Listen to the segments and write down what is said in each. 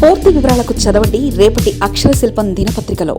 పూర్తి వివరాలకు చదవండి రేపటి అక్షర శిల్పం దినపత్రికలో.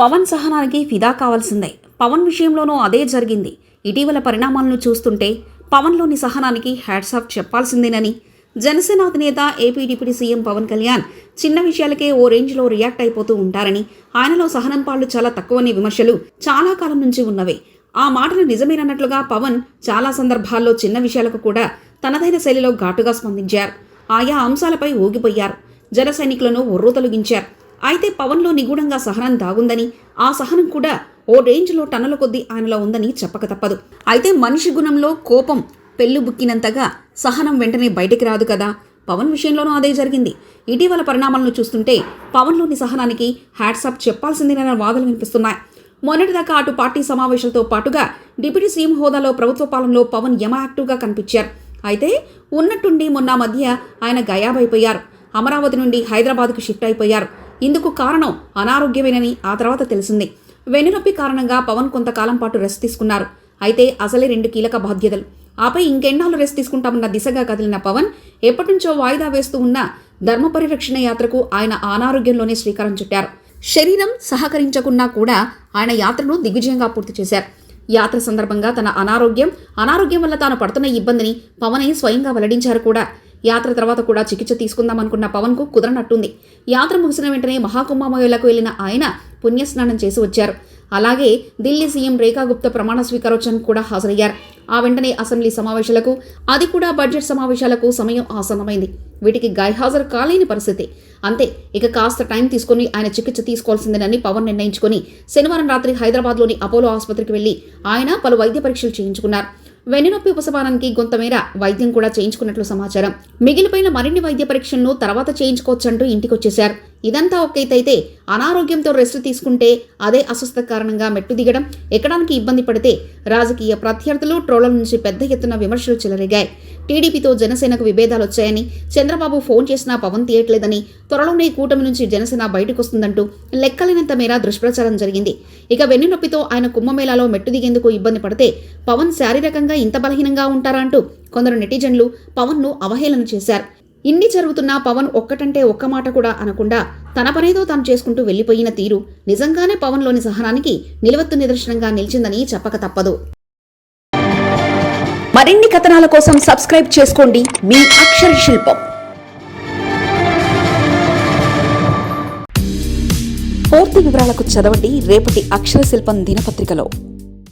పవన్ సహనానికి ఫిదా కావాల్సిందే. పవన్ విషయంలోనూ అదే జరిగింది. ఇటీవల పరిణామాలను చూస్తుంటే పవన్లోని సహనానికి హ్యాట్సాఫ్ చెప్పాల్సిందేనని. జనసేన అధినేత AP deputy CM Pawan Kalyan చిన్న విషయాలకే ఓ రేంజ్లో రియాక్ట్ అయిపోతూ ఉంటారని ఆయనలో సహనం పాళ్ళు చాలా తక్కువని విమర్శలు చాలా కాలం నుంచి ఉన్నవే. ఆ మాటలు నిజమేనన్నట్లుగా పవన్ చాలా సందర్భాల్లో చిన్న విషయాలకు కూడా తనదైన శైలిలో ఘాటుగా స్పందించారు. ఆయా అంశాలపై ఊగిపోయారు. జన సైనికులను ఒర్రు తొలగించారు. అయితే పవన్లో నిగూఢంగా సహనం దాగుందని ఆ సహనం కూడా ఓ రేంజ్లో టన్నుల కొద్దీ ఆయనలో ఉందని చెప్పక తప్పదు. అయితే మనిషి గుణంలో కోపం పెళ్ళు బుక్కినంతగా సహనం వెంటనే బయటికి రాదు కదా. పవన్ విషయంలోనూ అదే జరిగింది. ఇటీవల పరిణామాలను చూస్తుంటే పవన్లోని సహనానికి హ్యాట్సాప్ చెప్పాల్సిందేనన్న వాదనలు వినిపిస్తున్నాయి. మొన్నటిదాకా అటు పార్టీ సమావేశాలతో పాటుగా డిప్యూటీ సీఎం హోదాలో ప్రభుత్వ పాలనలో పవన్ యమ యాక్టివ్గా కనిపించారు. అయితే ఉన్నట్టుండి మొన్న మధ్య ఆయన గయాబైపోయారు. అమరావతి నుండి హైదరాబాద్కు షిఫ్ట్ అయిపోయారు. ఇందుకు కారణం అనారోగ్యమేనని ఆ తర్వాత తెలిసింది. వెన్నునొప్పి కారణంగా పవన్ కొంతకాలం పాటు రెస్ట్ తీసుకున్నారు. అయితే అసలే రెండు కీలక బాధ్యతలు. ఆపై ఇంకెన్నాళ్ళు రెస్ట్ తీసుకుంటామన్న దిశగా కదిలిన పవన్ ఎప్పటినుంచో వాయిదా వేస్తూ ఉన్న ధర్మ పరిరక్షణ యాత్రకు ఆయన అనారోగ్యంలోనే శ్రీకారం చుట్టారు. శరీరం సహకరించకున్నా కూడా ఆయన యాత్రను దిగ్విజయంగా పూర్తి చేశారు. యాత్ర సందర్భంగా తన అనారోగ్యం అనారోగ్యం వల్ల తాను పడుతున్న ఇబ్బందిని పవనే స్వయంగా వెల్లడించారు కూడా. యాత్ర తర్వాత కూడా చికిత్స తీసుకుందామనుకున్న పవన్కు కుదరనట్టుంది. యాత్ర ముగిసిన వెంటనే మహాకుంభమేళకు వెళ్ళిన ఆయన పుణ్యస్నానం చేసి వచ్చారు. అలాగే ఢిల్లీ సీఎం రేఖా గుప్తా ప్రమాణ స్వీకారోత్సవానికి కూడా హాజరయ్యారు. ఆ వెంటనే అసెంబ్లీ సమావేశాలకు అది కూడా బడ్జెట్ సమావేశాలకు సమయం ఆసన్నమైంది. వీటికి గైహాజరు కాలేని పరిస్థితి. అంతే ఇక కాస్త టైం తీసుకుని ఆయన చికిత్స తీసుకోవాల్సిందేనని పవన్ నిర్ణయించుకుని శనివారం రాత్రి హైదరాబాద్లోని అపోలో ఆసుపత్రికి వెళ్ళి ఆయన పలు వైద్య పరీక్షలు చేయించుకున్నారు. వెన్నునొప్పి ఉపశమనానికి కొంతమేర వైద్యం కూడా చేయించుకున్నట్లు సమాచారం. మిగిలిపోయిన మరిన్ని వైద్య పరీక్షలను తర్వాత చేయించుకోవచ్చంటూ ఇంటికొచ్చేశారు. ఇదంతా ఒక్కైతే అనారోగ్యంతో రెస్ట్ తీసుకుంటే అదే అస్వస్థ కారణంగా మెట్టు దిగడం ఎక్కడానికి ఇబ్బంది పడితే రాజకీయ ప్రత్యర్థులు ట్రోళ్ళ నుంచి పెద్ద ఎత్తున విమర్శలు చెలరేగాయి. టీడీపీతో జనసేనకు విభేదాలు వచ్చాయని చంద్రబాబు ఫోన్ చేసినా పవన్ తీయట్లేదని త్వరలోనే కూటమి నుంచి జనసేన బయటకు వస్తుందంటూ లెక్కలేనంత మేర దుష్ప్రచారం జరిగింది. ఇక వెన్నునొప్పితో ఆయన కుంభమేళాలో మెట్టు దిగేందుకు ఇబ్బంది పడితే పవన్ శారీరకంగా ఇంత బలహీనంగా ఉంటారా అంటూ కొందరు నెటిజన్లు పవన్ను అవహేళన చేశారు. ఇన్ని జరుగుతున్నా పవన్ ఒక్కటంటే ఒక్క మాట కూడా అనకుండా తన పనేదో తాను చేసుకుంటూ వెళ్ళిపోయిన తీరు నిజంగానే పవన్లోని సహనానికి నిలవత్తు నిదర్శనంగా నిలిచిందని చెప్పక తప్పదు. మరిన్ని కథనాల కోసం సబ్స్క్రైబ్ చేసుకోండి మీ అక్షర శిల్పం. పూర్తి వివరాలకు చదవండి రేపటి అక్షర శిల్పం దినపత్రికలో.